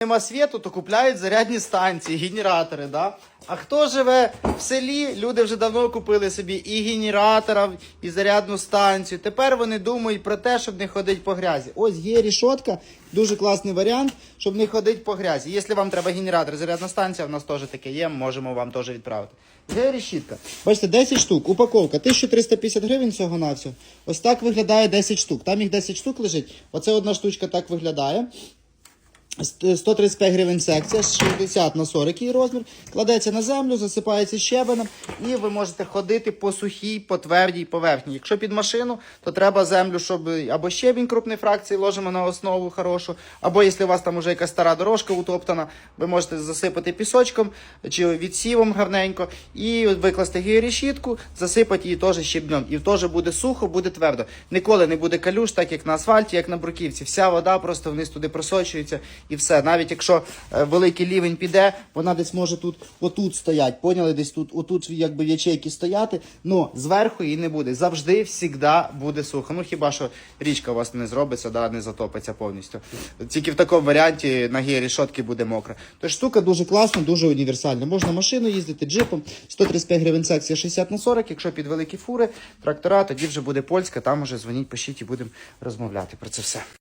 нема світу, то купляють зарядні станції, генератори. Да? А хто живе в селі, люди вже давно купили собі і генератора, і зарядну станцію. Тепер вони думають про те, щоб не ходити по грязі. Ось є рішотка, дуже класний варіант, щоб не ходити по грязі. Якщо вам треба генератор, зарядна станція, в нас теж таке є, можемо вам теж відправити. Є решітка. Бачите, 10 штук, упаковка, 1350 гривень всього на всього. Ось так виглядає 10 штук. Там їх 10 штук лежить. Оце одна штучка так виглядає. Ст- 135 гривень секція, 60 на 40 її розмір, кладеться на землю, засипається щебенем, і ви можете ходити по сухій, по твердій поверхні. Якщо під машину, то треба землю, щоб або щебінь крупної фракції ложимо на основу хорошу, або якщо у вас там вже якась стара дорожка утоптана, ви можете засипати пісочком чи відсівом гарненько, і викласти георішітку, засипати її теж щебнем. І теж буде сухо, буде твердо. Ніколи не буде калюш, так як на асфальті, як на бруківці. Вся вода просто вниз туди просочується і все. Навіть якщо е, великий рівень піде, вона десь може тут отут стоять. Поняли? Десь тут, отут якби ячейки стояти, но зверху її не буде. Завжди, завжди буде сухо. Ну хіба що річка у вас не зробиться, да, не затопиться повністю. Тільки в такому варіанті на гірішотки буде мокра. Тож штука дуже класна, дуже універсальна. Можна машину їздити джипом, 135 гривень секція 60 на 40. Якщо під великі фури, трактора, тоді вже буде польська, там уже дзвоніть, пишіть і будемо розмовляти про це все.